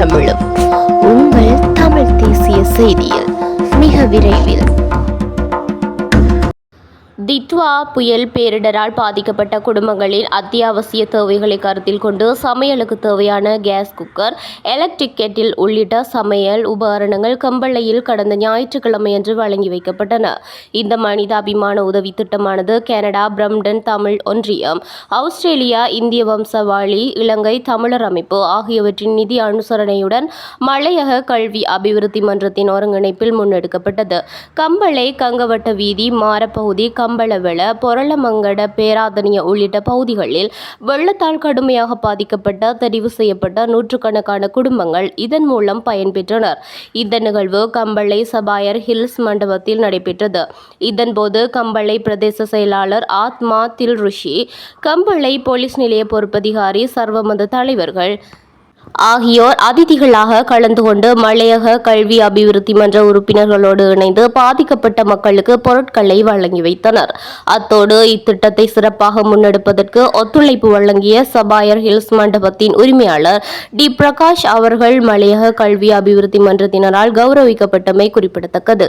தமிழும். உங்கள் தமிழ் தேசிய செய்தியில் மிக விரைவில் திட்வா புயல் பேரிடரால் பாதிக்கப்பட்ட குடும்பங்களின் அத்தியாவசிய தேவைகளை கருத்தில் கொண்டு சமையலுக்கு தேவையான கேஸ் குக்கர் எலக்ட்ரிக் கெட்டில் உள்ளிட்ட சமையல் உபகரணங்கள் கம்பளையில் கடந்த ஞாயிற்றுக்கிழமையன்று வழங்கி வைக்கப்பட்டன. இந்த மனிதாபிமான உதவி திட்டமானது கனடா பிரம்டன் தமிழ் ஒன்றியம் ஆஸ்திரேலியா இந்திய வம்சவாளி இலங்கை தமிழர் அமைப்பு ஆகியவற்றின் நிதி அனுசரணையுடன் மலையக கல்வி அபிவிருத்தி மன்றத்தின் ஒருங்கிணைப்பில் முன்னெடுக்கப்பட்டது. கம்பளை கங்கவட்ட வீதி மாரப்பகுதி கம்பளவெள பொரளமங்கட பேராதனிய உள்ளிட்ட பகுதிகளில் வெள்ளத்தால் கடுமையாக பாதிக்கப்பட்ட தெரிவு செய்யப்பட்ட நூற்றுக்கணக்கான குடும்பங்கள் இதன் மூலம் பயன்பெற்றனர். இந்த நிகழ்வு கம்பளை சபாயர் ஹில்ஸ் மண்டபத்தில் நடைபெற்றது. இதன்போது கம்பளை பிரதேச செயலாளர் ஆத்மா தில் ருஷி கம்பளை போலீஸ் நிலைய பொறுப்பதிகாரி சர்வமத தலைவர்கள் ஆகியோர் அதிதிகளாக கலந்து கொண்டு மலையக கல்வி அபிவிருத்தி மன்ற உறுப்பினர்களோடு இணைந்து பாதிக்கப்பட்ட மக்களுக்கு பொருட்களை வழங்கி வைத்தனர். அத்தோடு இத்திட்டத்தை சிறப்பாக முன்னெடுப்பதற்கு ஒத்துழைப்பு வழங்கிய சபாயர் ஹில்ஸ் மண்டபத்தின் உரிமையாளர் டி. பிரகாஷ் அவர்கள் மலையக கல்வி அபிவிருத்தி மன்றத்தினரால் கௌரவிக்கப்பட்டமை குறிப்பிடத்தக்கது.